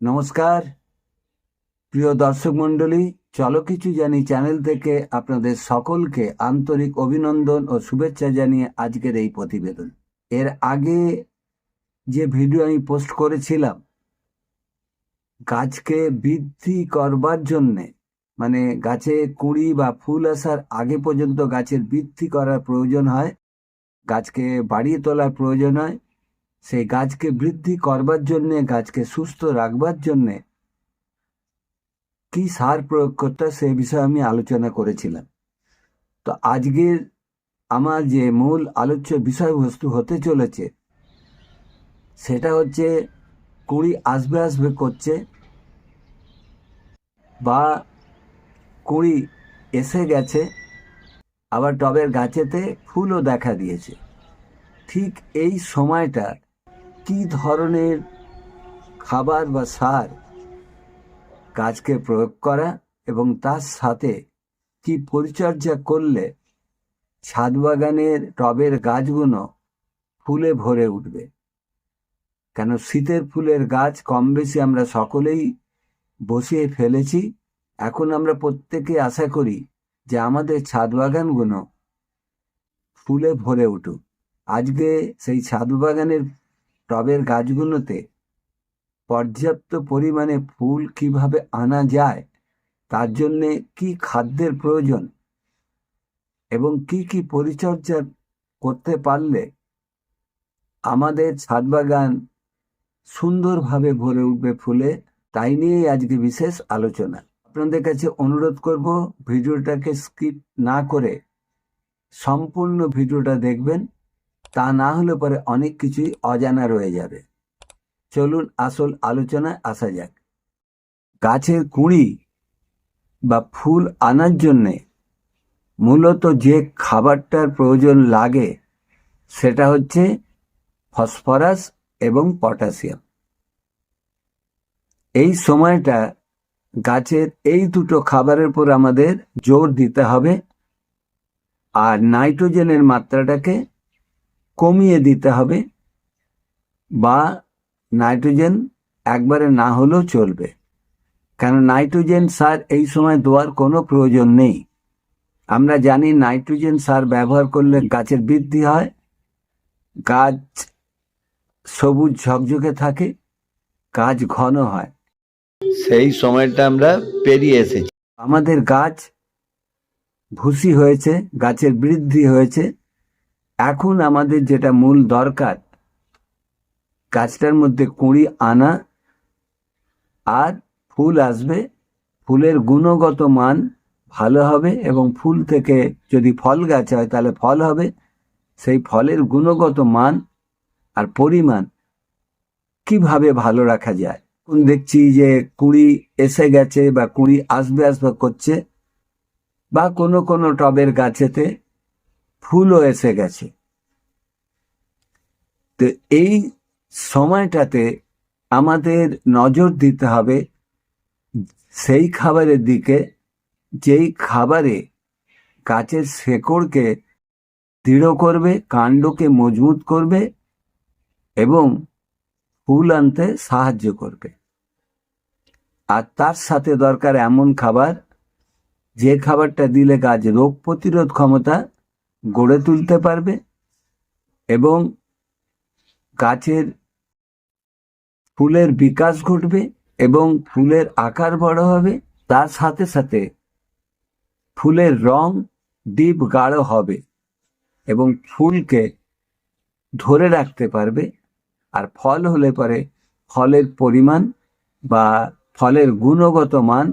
নমস্কার। প্রিয় দর্শক মণ্ডলী, চলো কিছু জানি চ্যানেল থেকে আপনাদের সকলকে আন্তরিক অভিনন্দন ও শুভেচ্ছা জানিয়ে আজকের এই প্রতিবেদন। এর আগে যে ভিডিও আমি পোস্ট করেছিলাম, গাছকে বৃদ্ধি করবার জন্যে মানে গাছে কুঁড়ি বা ফুল আসার আগে পর্যন্ত গাছের বৃদ্ধি করার প্রয়োজন হয়, গাছকে বাড়িয়ে তোলার প্রয়োজন হয় সেই গাছকে বৃদ্ধি করবার জন্যে, গাছকে সুস্থ রাখবার জন্যে কি সার প্রয়োগ করতে সে বিষয়ে আমি আলোচনা করেছিলাম। তো আজকের আমার যে মূল আলোচ্য বিষয়বস্তু হতে চলেছে, সেটা হচ্ছে কুড়ি আসবে আসবে করছে বা কুড়ি এসে গেছে, আবার টবের গাছেতে ফুলও দেখা দিয়েছে। ঠিক এই সময়টা কি ধরনের খাবার বা সার গাছকে প্রয়োগ করা এবং তার সাথে কি পরিচর্যা করলে ছাদ বাগানের টবের গাছগুলো ফুলে ভরে উঠবে? কেন শীতের ফুলের গাছ কম বেশি আমরা সকলেই বসিয়ে ফেলেছি। এখন আমরা প্রত্যেকে আশা করি যে আমাদের ছাদ বাগানগুলো ফুলে ভরে উঠুক। আজকে সেই ছাদ বাগানের টবের গাছগুলোতে পর্যাপ্ত পরিমাণে ফুল কীভাবে আনা যায়, তার জন্যে কি খাদ্যের প্রয়োজন এবং কি কি পরিচর্যা করতে পারলে আমাদের ছাদ বাগান সুন্দরভাবে ভরে উঠবে ফুলে, তাই নিয়েই আজকে বিশেষ আলোচনা। আপনাদের কাছে অনুরোধ করব, ভিডিওটাকে স্কিপ না করে সম্পূর্ণ ভিডিওটা দেখবেন। তা না হলে পরে অনেক কিছুই অজানা রয়ে যাবে। চলুন আসল আলোচনায় আসা যাক। গাছের কুঁড়ি বা ফুল আনার জন্যে মূলত যে খাবারটার প্রয়োজন লাগে, সেটা হচ্ছে ফসফরাস এবং পটাশিয়াম। এই সময়টা গাছের এই দুটো খাবারের উপর আমাদের জোর দিতে হবে, আর নাইট্রোজেনের মাত্রাটাকে কমিয়ে দিতে হবে বা নাইট্রোজেন একবারে না হলেও চলবে। কেন নাইট্রোজেন সার এই সময় দেওয়ার কোনো প্রয়োজন নেই। আমরা জানি নাইট্রোজেন সার ব্যবহার করলে গাছের বৃদ্ধি হয় গাছ সবুজ ঝকঝকে থাকে গাছ ঘন হয়। সেই সময়টা আমরা পেরিয়ে এসেছি। আমাদের গাছ ভুসি হয়েছে গাছের বৃদ্ধি হয়েছে এখন আমাদের যেটা মূল দরকার, গাছটার মধ্যে কুঁড়ি, আনা আর ফুল আসবে, ফুলের গুণগত মান ভালো হবে এবং ফুল থেকে যদি ফল গাছ হয় তাহলে ফল হবে, সেই ফলের গুণগত মান আর পরিমাণ কীভাবে ভালো রাখা যায়? এখন দেখছি যে কুঁড়ি এসে গেছে বা কুঁড়ি আসবে আসবে করছে বা কোনো কোনো টবের গাছেতে ফুলও এসে গেছে। তো এই সময়টাতে আমাদের নজর দিতে হবে সেই খাবারের দিকে, যেই খাবারে গাছের শেকড়কে দৃঢ় করবে, কাণ্ডকে মজবুত করবে এবং ফুল আনতে সাহায্য করবে। আর তার সাথে দরকার এমন খাবার, যে খাবারটা দিলে গাছ রোগ প্রতিরোধ ক্ষমতা গড়ে তুলতে পারবে এবং গাছের ফুলের বিকাশ ঘটবে এবং ফুলের আকার বড় হবে। তার সাথে সাথে ফুলের রং ডিপ গাঢ় হবে এবং ফুলকে ধরে রাখতে পারবে আর ফল হলে পরে ফলের পরিমাণ বা ফলের গুণগত মান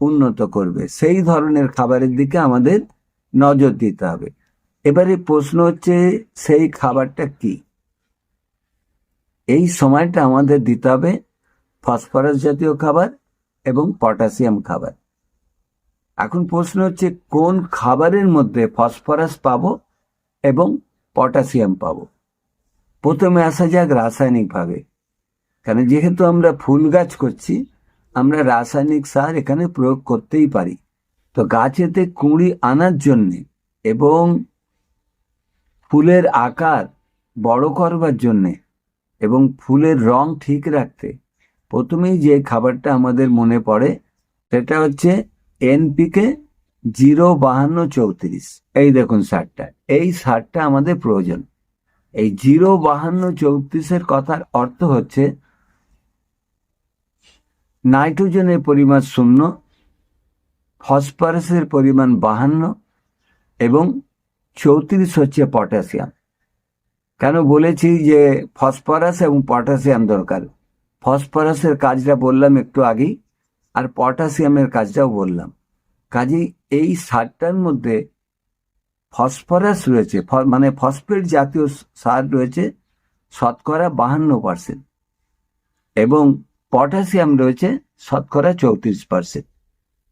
উন্নত করবে। সেই ধরনের খাবারের দিকে আমাদের নজর দিতে হবে। এবারে প্রশ্ন হচ্ছে, সেই খাবারটা কি? এই সময়টা আমাদের দিতে হবে ফসফরাস জাতীয় খাবার এবং পটাশিয়াম খাবার। এখন প্রশ্ন হচ্ছে, কোন খাবারের মধ্যে ফসফরাস পাব এবং পটাশিয়াম পাবো? প্রথমে আসা যাক রাসায়নিকভাবে। কারণ যেহেতু আমরা ফুল গাছ করছি, আমরা রাসায়নিক সার এখানে প্রয়োগ করতেই পারি। তো গাছেতে কুঁড়ি আনার জন্যে এবং ফুলের আকার বড় করবার জন্যে এবং ফুলের রং ঠিক রাখতে প্রথমেই যে খাবারটা আমাদের মনে পড়ে সেটা হচ্ছে এনপিকে জিরো বাহান্ন চৌত্রিশ। এই দেখুন সারটা। এই সারটা আমাদের প্রয়োজন। এই জিরো বাহান্ন চৌত্রিশের কথার অর্থ হচ্ছে নাইট্রোজেনের পরিমাণ শূন্য, ফসফরাসের পরিমাণ বাহান্ন এবং চৌত্রিশ হচ্ছে পটাশিয়াম। কেন বলেছি যে ফসফরাস এবং পটাশিয়াম দরকার? ফসফরাসের কাজটা বললাম একটু আগেই, আর পটাশিয়ামের কাজটাও বললাম। কাজেই এই সারটার মধ্যে ফসফরাস রয়েছে মানে ফসফেট জাতীয় সার রয়েছে শতকরা বাহান্ন পার্সেন্ট এবং পটাশিয়াম রয়েছে শতকরা চৌত্রিশ পার্সেন্ট,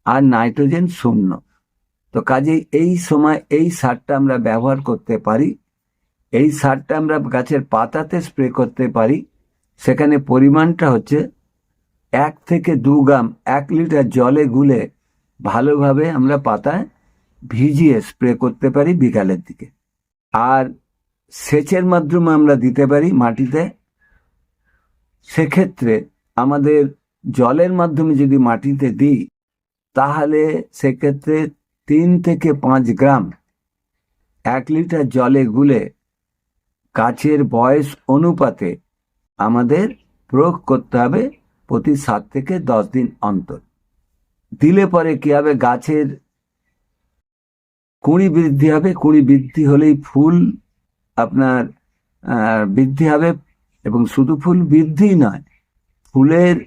আর নাইট্রোজেন শূন্য। তো কাজেই এই সময় এই সারটা আমরা ব্যবহার করতে পারি। এই সারটা আমরা গাছের পাতাতে স্প্রে করতে পারি। সেখানে পরিমাণটা হচ্ছে এক থেকে দু গ্রাম, এক লিটার জলে গুলে ভালোভাবে আমরা পাতায় ভিজিয়ে স্প্রে করতে পারি বিকালের দিকে। আর সেচের মাধ্যমে আমরা দিতে পারি মাটিতে। সেক্ষেত্রে আমাদের জলের মাধ্যমে যদি মাটিতে দিই, তাহলে সেক্ষেত্রে তিন থেকে পাঁচ গ্রাম এক লিটার জলে গুলে গাছের বয়স অনুপাতে আমাদের প্রয়োগ করতে হবে প্রতি সাত থেকে দশ দিন অন্তর। দিলে পরে কি হবে? গাছের কুঁড়ি বৃদ্ধি হবে। কুঁড়ি বৃদ্ধি হলেই ফুল আপনার বৃদ্ধি হবে এবং শুধু ফুল বৃদ্ধি নয়, ফুলের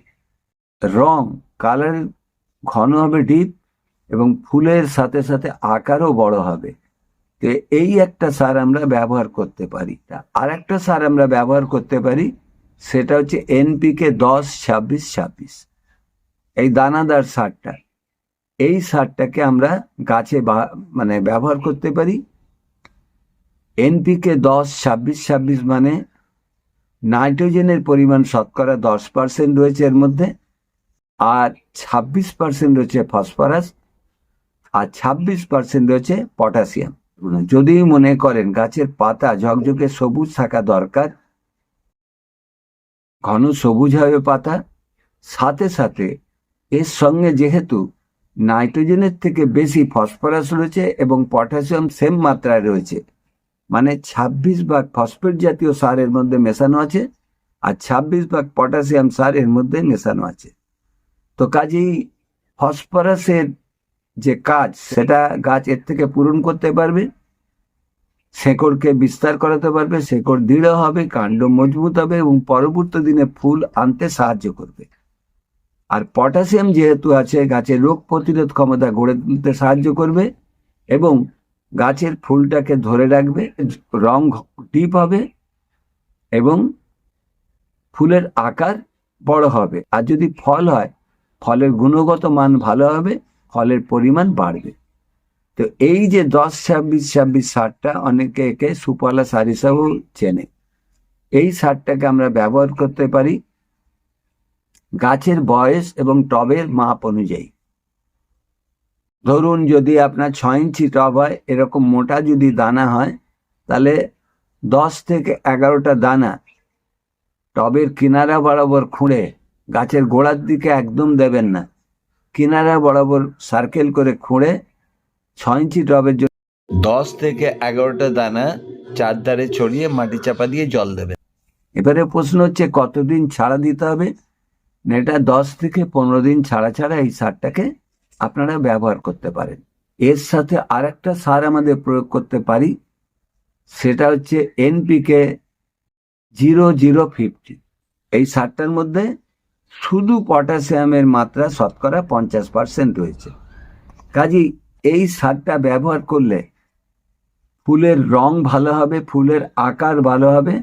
রং, কালার ঘন হবে, ডিপ। এবং ফুলের সাথে সাথে আকারও বড় হবে। তো এই একটা সার আমরা ব্যবহার করতে পারি। আর একটা সার আমরা ব্যবহার করতে পারি, সেটা হচ্ছে এনপিকে দশ, ছাব্বিশ ছাব্বিশ। এই দানাদার সারটা, এই সারটাকে আমরা গাছে মানে ব্যবহার করতে পারি। এনপিকে দশ, ছাব্বিশ ছাব্বিশ মানে নাইট্রোজেনের পরিমাণ শতকরা দশ পার্সেন্ট রয়েছে এর মধ্যে, আর ছাব্বিশ পার্সেন্ট রয়েছে ফসফরাস। আর ছাব্বিশ পার্সেন্ট রয়েছে পটাশিয়াম। যদি মনে করেন গাছের পাতা ঝকঝকে সবুজ থাকা দরকার, ঘন সবুজ হবে পাতা। সাথে সাথে এর সঙ্গে যেহেতু নাইট্রোজেনের থেকে বেশি ফসফরাস রয়েছে এবং পটাশিয়াম সেম মাত্রায় রয়েছে মানে ছাব্বিশ ভাগ ফসফেট জাতীয় সারের মধ্যে মেশানো আছে আর ছাব্বিশ ভাগ পটাশিয়াম সার এর মধ্যে মেশানো আছে। তো কাজেই ফসফরাসের যে কাজ, সেটা গাছ এর থেকে পূরণ করতে পারবে, শেকড়কে বিস্তার করাতে পারবে, শেকড় দৃঢ় হবে, কাণ্ড মজবুত হবে এবং পরবর্তী দিনে ফুল আনতে সাহায্য করবে। আর পটাশিয়াম যেহেতু আছে গাছের রোগ প্রতিরোধ ক্ষমতা গড়ে তুলতে সাহায্য করবে এবং গাছের ফুলটাকে ধরে রাখবে, রং ডিপ হবে এবং ফুলের আকার বড় হবে। আর যদি ফল হয়, ফলের গুণগত মান ভালো হবে ফলের পরিমাণ বাড়বে। তো এই যে দশ, ছাব্বিশ ছাব্বিশ সারটা অনেকে একে সুফলা সার হিসাবেও চেনে। এই সারটাকে আমরা ব্যবহার করতে পারি গাছের বয়স এবং টবের মাপ অনুযায়ী। ধরুন যদি আপনার ছয় ইঞ্চি টব হয়, এরকম মোটা যদি দানা হয়, তাহলে দশ থেকে এগারোটা দানা টবের কিনারা বরাবর খুঁড়ে গাছের গোড়ার দিকে একদম দেবেন না। কিনারা বরাবর সার্কেল করে খুঁড়ে ছয় ইঞ্চি টবের জন্য দশ থেকে এগারোটা দানা চারধারে ছড়িয়ে মাটি চাপা দিয়ে জল দেবে। এবারে প্রশ্ন হচ্ছে কতদিন ছাড়া দিতে হবে? না এটা দশ থেকে পনেরো দিন ছাড়া ছাড়া এই সারটাকে আপনারা ব্যবহার করতে পারেন। এর সাথে আরেকটা সার আমাদের প্রয়োগ করতে পারি সেটা হচ্ছে এনপিকে জিরো জিরো ফিফটি এই সারটার মধ্যে শুধু পটাশিয়ামের মাত্রা শতকরা পঞ্চাশ পার্সেন্ট রয়েছে। কাজেই এই সারটা ব্যবহার করলে ফুলের রং ভালো হবে, ফুলের আকার ভালো হবে।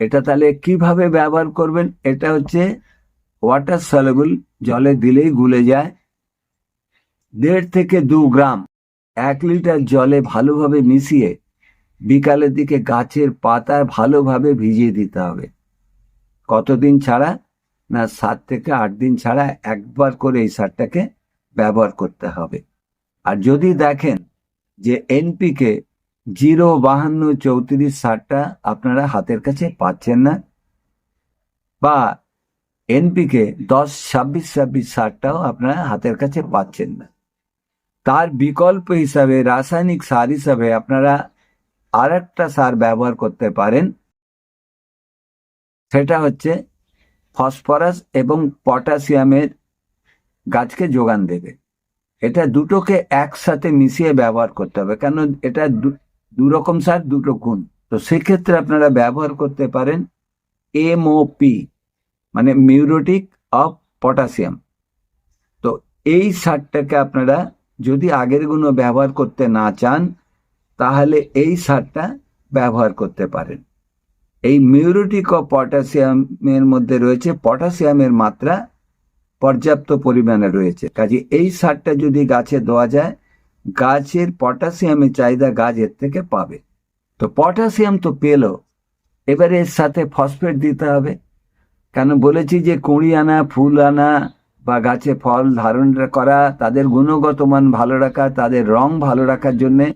এটা তাহলে কীভাবে ব্যবহার করবেন? এটা হচ্ছে ওয়াটার সলেবল জলে দিলেই গুলে যায়। দেড় থেকে দু গ্রাম এক লিটার জলে ভালোভাবে মিশিয়ে বিকালের দিকে গাছের পাতায় ভালোভাবে ভিজিয়ে দিতে হবে। কতদিন ছাড়া? না, সাত থেকে আট দিন ছাড়া একবার করে এই সারটাকে ব্যবহার করতে হবে। আর যদি দেখেন যে এনপিকে জিরো বাহান্ন চৌত্রিশ সারটা আপনারা হাতের কাছে পাচ্ছেন না, বা এনপিকে দশ ছাব্বিশ ছাব্বিশ সারটাও আপনারা হাতের কাছে পাচ্ছেন না, তার বিকল্প হিসাবে, রাসায়নিক সার হিসাবে আপনারা আর একটা সার ব্যবহার করতে পারেন সেটা হচ্ছে ফসফরাস এবং পটাশিয়ামের গাছকে যোগান দেবে। এটা দুটোকে একসাথে মিশিয়ে ব্যবহার করতে হবে, কেন এটা দু- রকম সার, দুটো গুণ। তো সেক্ষেত্রে আপনারা ব্যবহার করতে পারেন এমওপি মানে মিউরোটিক অফ পটাশিয়াম। তো এই সারটাকে আপনারা যদি আগেরগুলো ব্যবহার করতে না চান, তাহলে এই সারটা ব্যবহার করতে পারেন। এই মিউরিটিক অফ পটাশিয়ামের মধ্যে রয়েছে, পটাশিয়ামের মাত্রা পর্যাপ্ত পরিমাণে রয়েছে। কাজে এই সারটা যদি গাছে দেওয়া যায়, গাছের পটাশিয়ামের চাহিদা গাছ এর থেকে পাবে। তো পটাশিয়াম তো পেল, এবারে এর সাথে ফসফেট দিতে হবে। কেন বলেছি যে কুঁড়ি আনা, ফুল আনা বা গাছে ফল ধারণ করা, তাদের গুণগত মান ভালো রাখা, তাদের রং ভালো রাখার জন্যে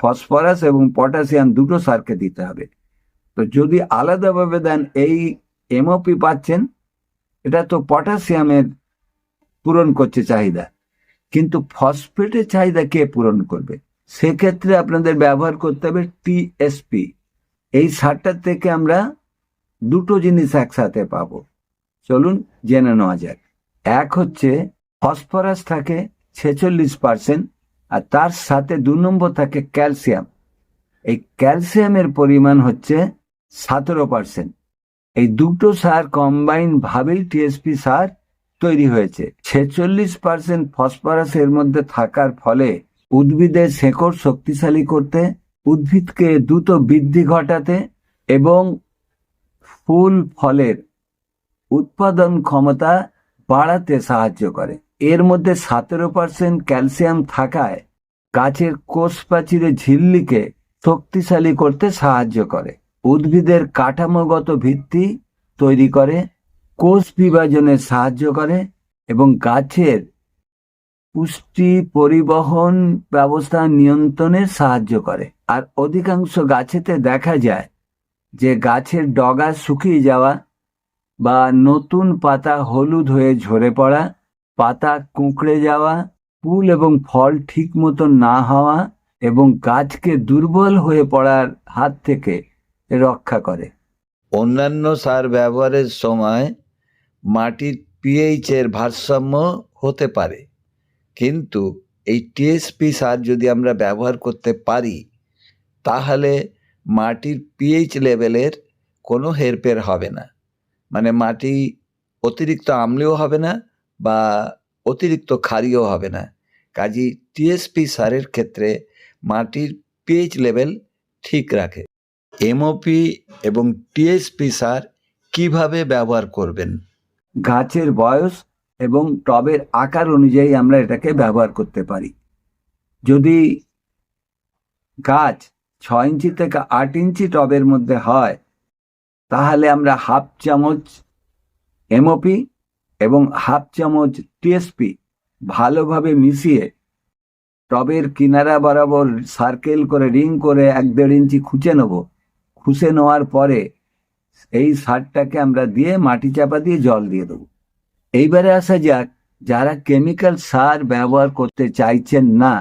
ফসফরাস এবং পটাশিয়াম দুটো সারকে দিতে হবে। তো যদি আলাদাভাবে দেন এই এমওপি পাচ্ছেন, এটা তো পটাশিয়ামের পূরণ করছে চাহিদা। কিন্তু ফসফেটের চাহিদা কে পূরণ করবে? সেক্ষেত্রে আপনাদের ব্যবহার করতে হবে টিএসপি এই সারটার থেকে আমরা দুটো জিনিস একসাথে পাব। চলুন জেনে নেওয়া যাক। এক হচ্ছে, ফসফরাস থাকে ছেচল্লিশ পার্সেন্ট, আর তার সাথে দু নম্বর থাকে ক্যালসিয়াম। এই ক্যালসিয়ামের পরিমাণ হচ্ছে সতেরো পার্সেন্ট এই দুটো সার কম্বাইন ভাবেই টিএসপি সার তৈরি হয়েছে। ছেচল্লিশ পার্সেন্ট ফসফরাস এর মধ্যে থাকার ফলে উদ্ভিদের শেকড় শক্তিশালী করতে, উদ্ভিদকে দ্রুত বৃদ্ধি ঘটাতে এবং ফুল ফলের উৎপাদন ক্ষমতা বাড়াতে সাহায্য করে। এর মধ্যে সতেরো পার্সেন্ট ক্যালসিয়াম থাকায় গাছের কোষ প্রাচীরের ঝিল্লিকে শক্তিশালী করতে সাহায্য করে। উদ্ভিদের কাঠামোগত ভিত্তি তৈরি করে, কোষ বিভাজনে সাহায্য করে এবং গাছের পুষ্টি পরিবহন ব্যবস্থা নিয়ন্ত্রণে সাহায্য করে। আর অধিকাংশ গাছেতে দেখা যায় যে গাছের ডগা শুকিয়ে যাওয়া বা নতুন পাতা হলুদ হয়ে ঝরে পড়া, পাতা কুঁকড়ে যাওয়া, ফুল এবং ফল ঠিক মতো না হওয়া এবং গাছকে দুর্বল হয়ে পড়ার হাত থেকে রক্ষা করে। অন্যান্য সার ব্যবহারের সময় মাটির পিএইচ এর ভারসাম্য হতে পারে। কিন্তু এই টিএসপি সার যদি আমরা ব্যবহার করতে পারি, তাহলে মাটির পিএইচ লেভেলের কোনো হেরফের হবে না। মানে মাটি অতিরিক্ত আমলেও হবে না বা অতিরিক্ত ক্ষারীয় হবে না। কাজেই টিএসপি সারের ক্ষেত্রে মাটির পিএইচ লেভেল ঠিক রাখে। এমওপি এবং টিএসপি সার কীভাবে ব্যবহার করবেন? গাছের বয়স এবং টবের আকার অনুযায়ী আমরা এটাকে ব্যবহার করতে পারি। যদি গাছ ছ ইঞ্চি থেকে আট ইঞ্চি টবের মধ্যে হয়, তাহলে আমরা হাফ চামচ এমওপি এবং হাফ চামচ টিএসপি ভালোভাবে মিশিয়ে টবের কিনারা বরাবর সার্কেল করে রিং করে এক দেড় ইঞ্চি খুঁচে নেব। খুঁচে নেওয়ার পরে এই সারটাকে আমরা দিয়ে মাটি চাপা দিয়ে জল দিয়ে দেবো। এইবারে আসা যাক, যারা কেমিক্যাল সার ব্যবহার করতে চাইছেন না,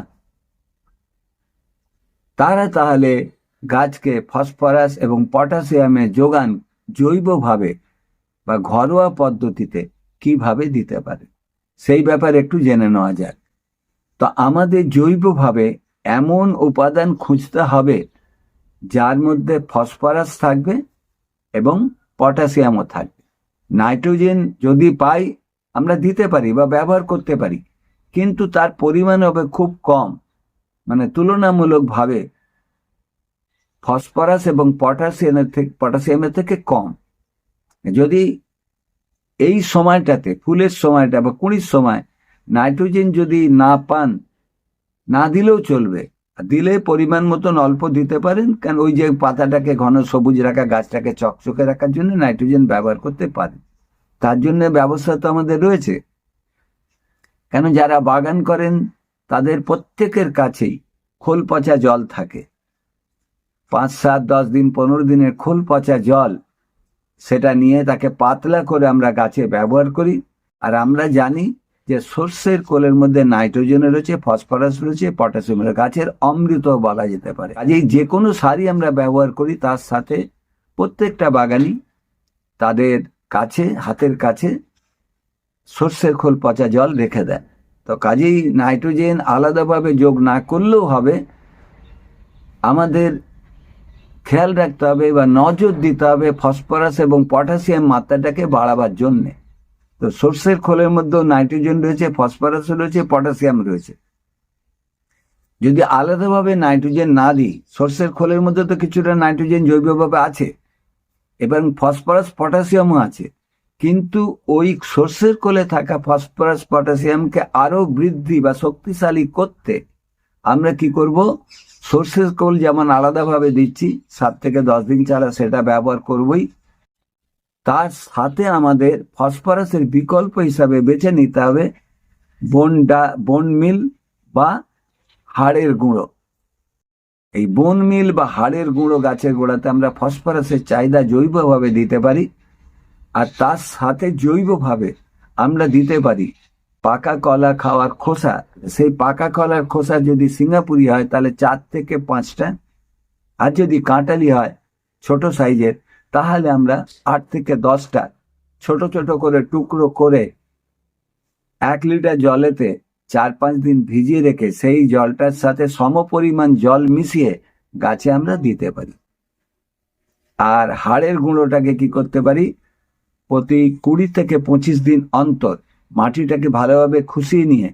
তারা তাহলে গাছকে ফসফরাস এবং পটাশিয়ামের যোগান জৈবভাবে বা ঘরোয়া পদ্ধতিতে কীভাবে দিতে পারে? সেই ব্যাপারে একটু জেনে নেওয়া যাক। তো আমাদের জৈবভাবে এমন উপাদান খুঁজতে হবে যার মধ্যে ফসফরাস থাকবে এবং পটাশিয়ামও থাকবে। নাইট্রোজেন যদি পাই, আমরা দিতে পারি বা ব্যবহার করতে পারি, কিন্তু তার পরিমাণ হবে খুব কম। মানে তুলনামূলকভাবে ফসফরাস এবং পটাশিয়ামের থেকে পটাশিয়ামের থেকে কম। যদি এই সময়টাতে, ফুলের সময়টা বা কুড়ির সময় নাইট্রোজেন যদি না পান, না দিলেও চলবে দিলে পরিমাণ মতন অল্প দিতে পারেন, কারণ ওই যে পাতাটাকে ঘন সবুজ রাখা, গাছটাকে চকচকে রাখার জন্য নাইট্রোজেন ব্যবহার করতে পারেন। তার জন্য ব্যবস্থা তো আমাদের রয়েছে। কেন যারা বাগান করেন, তাদের প্রত্যেকের কাছেই খোল পচা জল থাকে। পাঁচ, সাত, দশ দিন, পনেরো দিনের খোল পচা জল, সেটা নিয়ে তাকে পাতলা করে আমরা গাছে ব্যবহার করি। আর আমরা জানি যে সর্ষের কোলের মধ্যে নাইট্রোজেন রয়েছে, ফসফরাস রয়েছে, পটাশিয়াম রয়েছে, গাছের অমৃত বলা যেতে পারে। কাজেই যে কোনো সারই আমরা ব্যবহার করি, তার সাথে প্রত্যেকটা বাগানই তাদের কাছে, হাতের কাছে সর্ষের খোল পচা জল রেখে দেয়। তো কাজেই নাইট্রোজেন আলাদাভাবে যোগ না করলেও হবে, আমাদের খেয়াল রাখতে হবে বা নজর দিতে হবে ফসফরাস এবং পটাশিয়াম মাত্রাটাকে বাড়াবার জন্যে। তো সর্ষের খোলের মধ্যেও নাইট্রোজেন রয়েছে ফসফরাস রয়েছে, পটাশিয়াম রয়েছে। যদি আলাদাভাবে নাইট্রোজেন না দিই সর্ষের খোলের মধ্যে তো কিছুটা নাইট্রোজেন জৈবভাবে আছে, এবং ফসফরাস, পটাশিয়ামও আছে, কিন্তু ওই সর্ষের কোলে থাকা ফসফরাস, পটাশিয়ামকে আরও বৃদ্ধি বা শক্তিশালী করতে আমরা কি করব? সর্ষের কোল যেমন আলাদাভাবে দিচ্ছি, সাত থেকে দশ দিন ছাড়া সেটা ব্যবহার করবই। তার সাথে আমাদের ফসফরাসের বিকল্প হিসাবে বেছে নিতে হবে বন ডা বন মিল বা হাড়ের গুঁড়ো। এই বন মিল বা হাড়ের গুঁড়ো গাছের গোড়াতে আমরা ফসফরাসের চাহিদা জৈবভাবে দিতে পারি আর তার সাথে জৈবভাবে আমরা দিতে পারি পাকা কলা খাওয়ার খোসা। সেই পাকা কলার খোসা যদি সিঙ্গাপুরি হয় তাহলে চার থেকে পাঁচটা আর যদি কাঁটালি হয় ছোট সাইজের তাহলে আমরা আট থেকে দশটা ছোট ছোট করে টুকরো করে এক লিটার জলেতে চার পাঁচ দিন ভিজিয়ে রেখে সেই জলটার সাথে সমপরিমাণ জল মিশিয়ে গাছে আমরা দিতে পারি। আর হাড়ের গুঁড়োটাকে কি করতে পারি? প্রতি কুড়ি থেকে পঁচিশ দিন অন্তর মাটিটাকে ভালোভাবে খুশিয়ে নিয়ে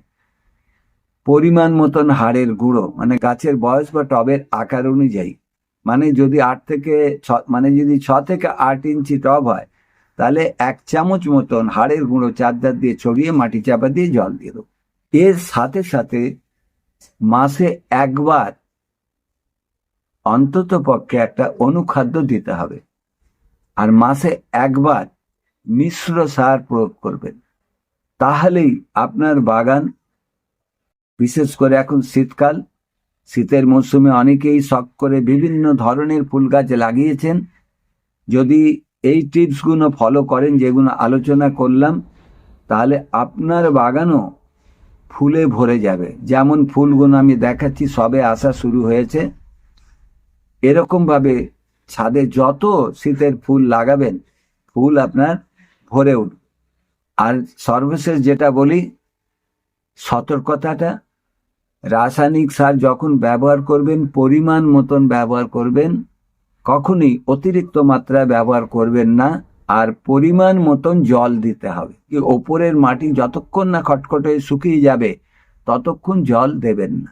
পরিমাণ মতন হাড়ের গুঁড়ো মানে গাছের বয়স বা টবের আকার অনুযায়ী মানে যদি আট থেকে ছ মানে যদি ছ থেকে আট ইঞ্চি টব হয়, তাহলে এক চামচ মতন হাড়ের গুঁড়ো চারদার দিয়ে ছড়িয়ে মাটি চাপা দিয়ে জল দিয়ে দেবো। এর সাথে সাথে মাসে একবার অন্তত পক্ষে একটা অনুখাদ্য দিতে হবে। আর মাসে একবার মিশ্র সার প্রয়োগ করবেন। তাহলেই আপনার বাগান, বিশেষ করে এখন শীতকাল শীতের মরশুমে অনেকেই শখ করে বিভিন্ন ধরনের ফুল গাছ লাগিয়েছেন। যদি এই টিপসগুলো ফলো করেন, যেগুলো আলোচনা করলাম, তাহলে আপনার বাগানও ফুলে ভরে যাবে। যেমন ফুলগুলো আমি দেখাচ্ছি, সবে আসা শুরু হয়েছে। এরকমভাবে ছাদে যত শীতের ফুল লাগাবেন, ফুল আপনার ভরে উঠবে। আর সর্বশেষ যেটা বলি, সতর্কতাটা রাসায়নিক সার যখন ব্যবহার করবেন, পরিমাণ মতন ব্যবহার করবেন, কখনই অতিরিক্ত মাত্রায় ব্যবহার করবেন না, আর পরিমাণ মতন জল দিতে হবে। ওপরের মাটি যতক্ষণ না খটখট শুকিয়ে যাবে, ততক্ষণ জল দেবেন না।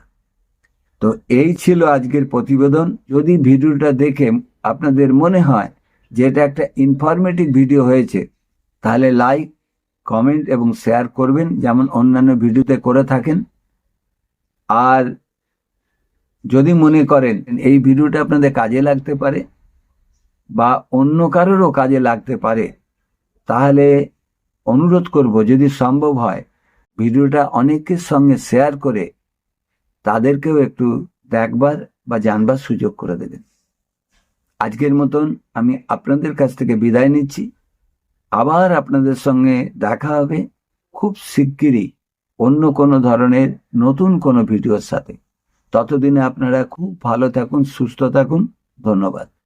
তো এই ছিল আজকের প্রতিবেদন। যদি ভিডিওটা দেখে আপনাদের মনে হয় যে এটা একটা ইনফরমেটিভ ভিডিও হয়েছে, তাহলে লাইক কমেন্ট এবং শেয়ার করবেন, যেমন অন্যান্য ভিডিওতে করে থাকেন। আর যদি মনে করেন এই ভিডিওটা আপনাদের কাজে লাগতে পারে বা অন্য কারোরও কাজে লাগতে পারে, তাহলে অনুরোধ করব যদি সম্ভব হয় ভিডিওটা অনেকের সঙ্গে শেয়ার করে তাদেরকেও একটু দেখবার বা জানবার সুযোগ করে দেবেন। আজকের মতন আমি আপনাদের কাছ থেকে বিদায় নিচ্ছি। আবার আপনাদের সঙ্গে দেখা হবে খুব শিগগিরই। অন্য কোনো ধরনের নতুন কোনো ভিডিওর সাথে। ততদিনে আপনারা খুব ভালো থাকুন, সুস্থ থাকুন। ধন্যবাদ।